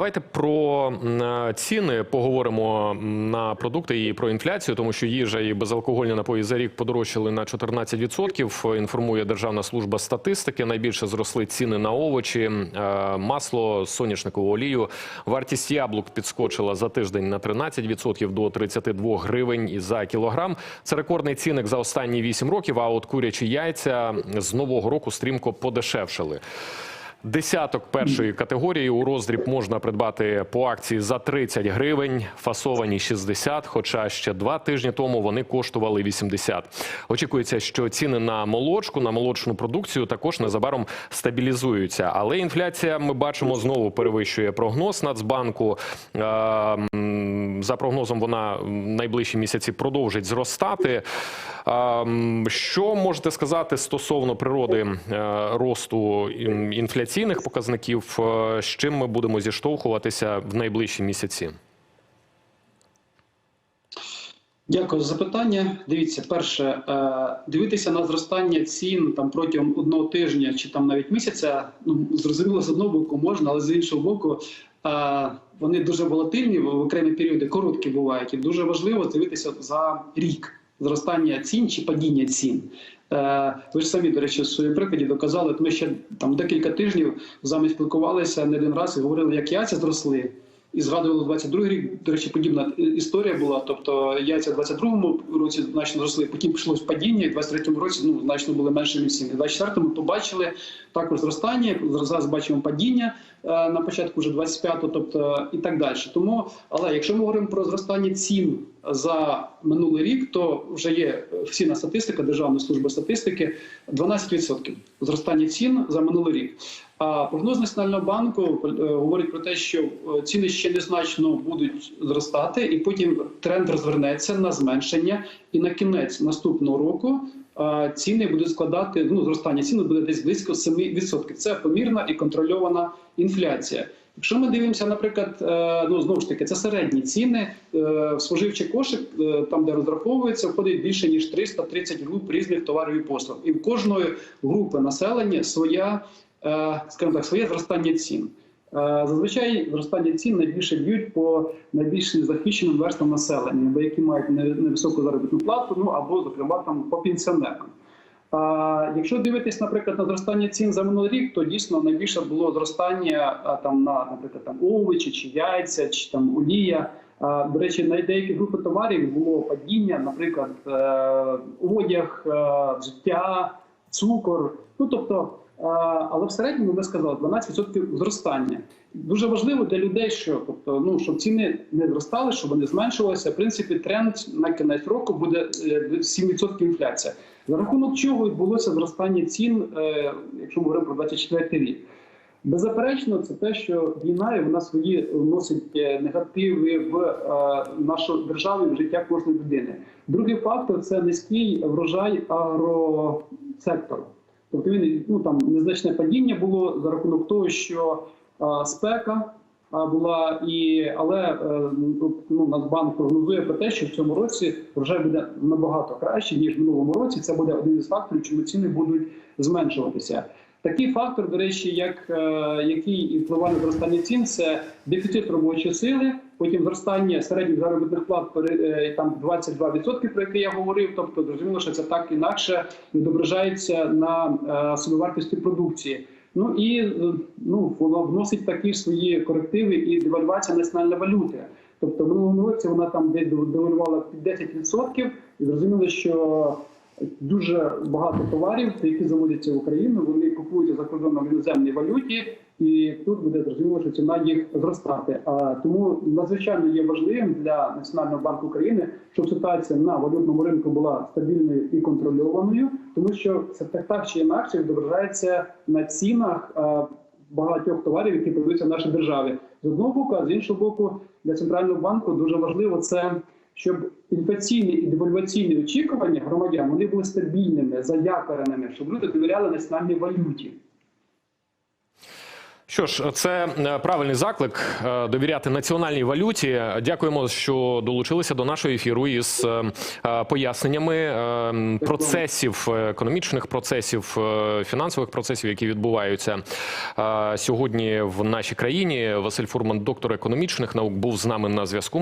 давайте про ціни поговоримо на продукти і про інфляцію, тому що їжа і безалкогольні напої за рік подорожчали на 14%, Інформує Державна служба статистики. Найбільше зросли ціни на овочі, е, масло, соняшникову олію. Вартість яблук підскочила за тиждень на 13% до 32 гривень за кілограм. Це рекордний цінник за останні 8 років. А от курячі яйця з нового року стрімко подешевшили. Десяток першої категорії у роздріб можна придбати по акції за 30 гривень, фасовані 60, хоча ще два тижні тому вони коштували 80. Очікується, що ціни на молочку, на молочну продукцію також незабаром стабілізуються. Але інфляція, ми бачимо, знову перевищує прогноз Нацбанку. Е, За прогнозом, вона найближчі місяці продовжить зростати. Що можете сказати стосовно природи е, росту інфляційних показників? Е, З чим ми будемо зіштовхуватися в найближчі місяці? Дякую за запитання. Дивіться, перше, е, дивитися на зростання цін там протягом одного тижня чи там навіть місяця. Ну зрозуміло, з одного боку можна, але з іншого боку, е, вони дуже волатильні в окремі періоди, короткі бувають. І дуже важливо дивитися за рік зростання цін чи падіння цін. Е, Ви ж самі, до речі, в своєму прикладі доказали. Ми ще там декілька тижнів з вами спілкувалися не один раз і говорили, як яйця зросли. І згадували 22 рік. До речі, подібна історія була. Тобто яйця в 22-му році значно зросли, потім пішло падіння, і в 23-му році ну значно були меншими ціни. В 24-му побачили також зростання. Зараз бачимо падіння е, на початку вже 25-го, тобто і так далі. Тому, але якщо ми говоримо про зростання цін за минулий рік, то вже є офіційна статистика Державної служби статистики 12% зростання цін за минулий рік. А прогноз Національного банку е, говорить про те, що е, ціни ще незначно будуть зростати, і потім тренд розвернеться на зменшення. І на кінець наступного року е, ціни будуть складати ну зростання цін буде десь близько 7%. Це помірна і контрольована інфляція. Якщо ми дивимося, наприклад, ну знову ж таки, це середні ціни в споживчий кошик, там де розраховується, входить більше ніж 330 груп різних товарів і послуг. І в кожної групи населення своя, скажімо так, своє зростання цін. Е, Зазвичай зростання цін найбільше б'ють по найбільш незахищеним верствам населення, бо які мають невисоку заробітну плату, ну або зокрема там по пенсіонерам. А якщо дивитись, наприклад, на зростання цін за минулий рік, то дійсно найбільше було зростання там на, наприклад, там овочі чи яйця, чи там олія. До речі, на деякі групи товарів було падіння, наприклад, е, одяг, е, взуття, цукор. Ну тобто, е, але в середньому ми сказали 12% зростання. Дуже важливо для людей, що тобто, ну щоб ціни не зростали, щоб вони зменшувалися. В принципі, тренд на кінець року буде е, 7% інфляція. За рахунок чого відбулося зростання цін, е, якщо ми говоримо про 24 рік. Беззаперечно, це те, що війна вона свої вносить е, негативи в е, нашу державу і в життя кожної людини. Другий фактор це низький врожай агросектору. Тобто він ну там незначне падіння було за рахунок того, що е, спека а, була і але е, ну, Нацбанк прогнозує про те, що в цьому році врожай буде набагато краще ніж в минулому році. Це буде один із факторів, чому ціни будуть зменшуватися. Такий фактор, до речі, як е, який впливає на зростання цін, це дефіцит робочої сили, потім зростання середніх заробітних плат е, там 22%, про яке я говорив. Тобто, зрозуміло, що це так інакше відображається на е, собівартості продукції. Ну і е, ну воно вносить такі ж свої корективи і девальвація національної валюти. Тобто в минулому році вона там десь девальвувала під 10%, і зрозуміло, що дуже багато товарів, які заводяться в Україну, вони купуються за кордоном в іноземній валюті, і тут буде зрозуміло, що ціна їх зростати. А тому надзвичайно є важливим для Національного банку України, щоб ситуація на валютному ринку була стабільною і контрольованою, тому що це так, так чи інакше відображається на цінах багатьох товарів, які продаються в нашій державі. З одного боку, а з іншого боку, для центрального банку дуже важливо це. Щоб інфляційні і девальваційні очікування громадян вони були стабільними, заякореними, щоб люди довіряли національній валюті. Що ж, це е, правильний заклик е, довіряти національній валюті. Дякуємо, що долучилися до нашого ефіру із е, поясненнями процесів, економічних процесів, фінансових процесів, які відбуваються сьогодні в нашій країні. Василь Фурман, доктор економічних наук, був з нами на зв'язку.